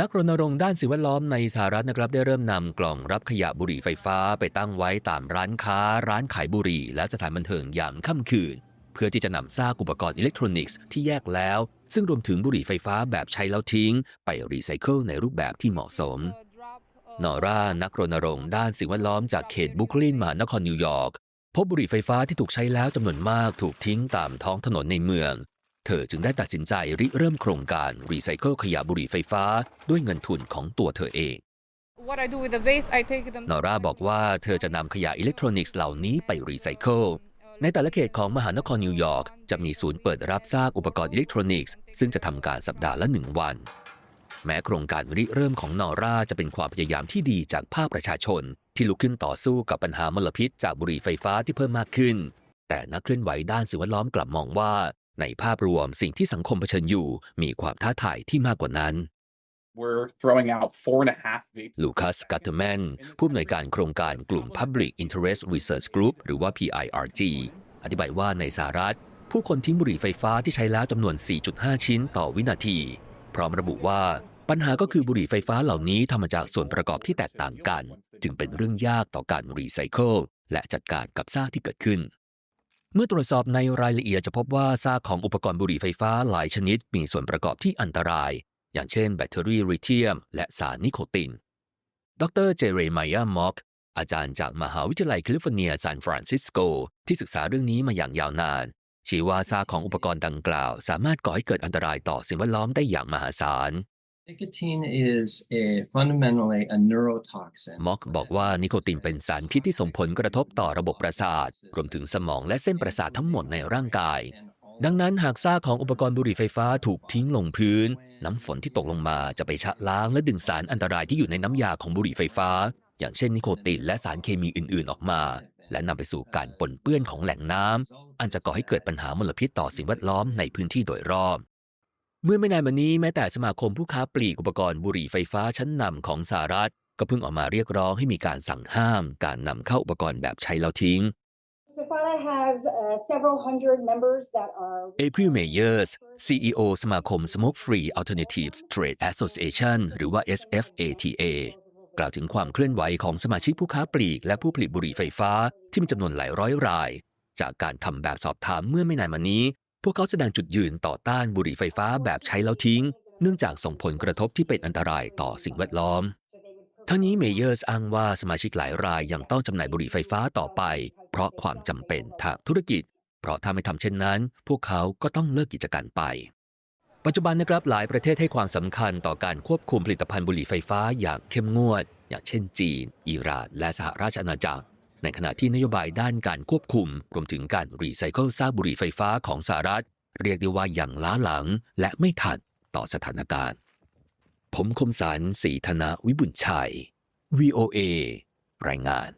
นักรณรงค์ด้านสิ่งแวดล้อมในสหรัฐนะครับได้เริ่มนำกล่องรับขยะบุหรี่ไฟฟ้าไปตั้งไว้ตามร้านค้า ร้านขายบุหรี่ และสถานบันเทิงยามค่ำคืน เพื่อที่จะนำซากอุปกรณ์อิเล็กทรอนิกส์ที่แยกแล้ว ซึ่งรวมถึงบุหรี่ไฟฟ้าแบบใช้แล้วทิ้ง ไปรีไซเคิลในรูปแบบที่เหมาะสม นอร่า นักรณรงค์ด้านสิ่งแวดล้อมจากเขตบรุกลินมานครนิวยอร์กพบบุหรี่ไฟฟ้าที่ถูกใช้แล้วจำนวนมากถูกทิ้งตามท้องถนนในเมือง เธอจึงได้ตัดสินใจริเริ่มโครงการรีไซเคิลขยะบุหรี่ไฟฟ้าด้วยเงินทุนของตัวเธอเอง What I do with the waste, I take them. นอร่าบอกว่าเธอจะนำขยะอิเล็กทรอนิกส์เหล่านี้ไปรีไซเคิลในแต่ละเขตของมหานครนิวยอร์กจะมีศูนย์เปิดรับซากอุปกรณ์อิเล็กทรอนิกส์ซึ่งจะทำการสัปดาห์ละหนึ่งวัน แม้โครงการริเริ่มของนอร่าจะเป็นความพยายามที่ดีจากภาคประชาชน ที่ลุกขึ้นต่อสู้กับปัญหามลพิษจากบุหรี่ไฟฟ้าที่เพิ่มมากขึ้น แต่นักเคลื่อนไหวด้านสิ่งแวดล้อมกลับมองว่า ในภาพรวมสิ่งที่สังคมเผชิญอยู่มีความท้าทายที่มากกว่านั้น We're throwing out four and a half vapes. ลูคัสกัตเตอร์แมนผู้อำนวยการโครงการกลุ่ม Public Interest Research Group หรือว่า PIRG อธิบายว่าในสหรัฐ ผู้คนทิ้งบุหรี่ไฟฟ้าที่ใช้แล้วจำนวน 4.5 ชิ้นต่อวินาที พร้อมระบุว่าปัญหาก็คือบุหรี่ไฟฟ้าเหล่านี้ทำมาจากส่วนประกอบที่แตกต่างกัน จึงเป็นเรื่องยากต่อการรีไซเคิลและจัดการกับซากที่เกิดขึ้น เมื่อตรวจสอบในรายละเอียดจะพบว่าซากของอุปกรณ์บุหรี่ไฟฟ้าหลายชนิดมีส่วนประกอบที่อันตราย อย่างเช่นแบตเตอรี่ลิเธียม และสารนิโคติน ดรเจเรมายามอกอาจารย์จากมหาวิทยาลัยแคลิฟอร์เนียซานฟรานซิสโก ที่ศึกษาเรื่องนี้มาอย่างยาวนาน ชี้ว่าซากของอุปกรณ์ดังกล่าว สามารถก่อให้เกิดอันตรายต่อสิ่งแวดล้อมได้อย่างมหาศาล ม็อกบอกว่านิโคตินเป็นสารพิษที่ส่งผลกระทบต่อระบบประสาท รวมถึงสมองและเส้นประสาททั้งหมดในร่างกาย ดังนั้นหากซากของอุปกรณ์บุหรี่ไฟฟ้าถูกทิ้งลงพื้น น้ำฝนที่ตกลงมาจะไปชะล้างและดึงสารอันตรายที่อยู่ในน้ำยาของบุหรี่ไฟฟ้า อย่างเช่นนิโคตินและสารเคมีอื่นๆออกมา และนำไปสู่การปนเปื้อนของแหล่งน้ำอันจะก่อให้เกิดปัญหามลพิษต่อสิ่งแวดล้อมในพื้นที่โดยรอบ เมื่อไม่นานมานี้แม้แต่สมาคมผู้ค้าปลีกอุปกรณ์บุหรี่ไฟฟ้าชั้นนำของสหรัฐ ก็เพิ่งออกมาเรียกร้องให้มีการสั่งห้าม การนำเข้าอุปกรณ์แบบใช้แล้วทิ้ง Safada has several hundred members that are April Meyers CEO สมาคม Smoke Free Alternatives Trade Association หรือว่า SFATA กล่าวถึงความเคลื่อนไหวของสมาชิกผู้ค้าปลีกและผู้ผลิตบุหรี่ไฟฟ้าที่มีจำนวนหลายร้อยราย จากการทำแบบสอบถามเมื่อไม่นานมานี้ พวกเขาแสดงจุดยืนต่อต้านบุหรี่ไฟฟ้าแบบใช้แล้วทิ้ง เนื่องจากส่งผลกระทบที่เป็นอันตรายต่อสิ่งแวดล้อม ทั้งนี้เมเยอร์สอ้างว่าสมาชิกหลายรายยังต้องจำหน่ายบุหรี่ไฟฟ้าต่อไป เพราะความจำเป็นทางธุรกิจ เพราะถ้าไม่ทำเช่นนั้น พวกเขาก็ต้องเลิกกิจการไป ปัจจุบันนะครับหลายประเทศให้ความสำคัญต่อการควบคุมผลิตภัณฑ์บุหรี่ไฟฟ้าอย่างเข้มงวด อย่างเช่นจีน อิหร่าน และสหราชอาณาจักร ในขณะที่นโยบายด้านการควบคุม รวมถึงการรีไซเคิลซากบุหรี่ไฟฟ้าของสหรัฐ เรียกได้ว่าอย่างล้าหลังและไม่ทันต่อสถานการณ์ ผมคมสารสีธนวิบุญชัย VOA รายงาน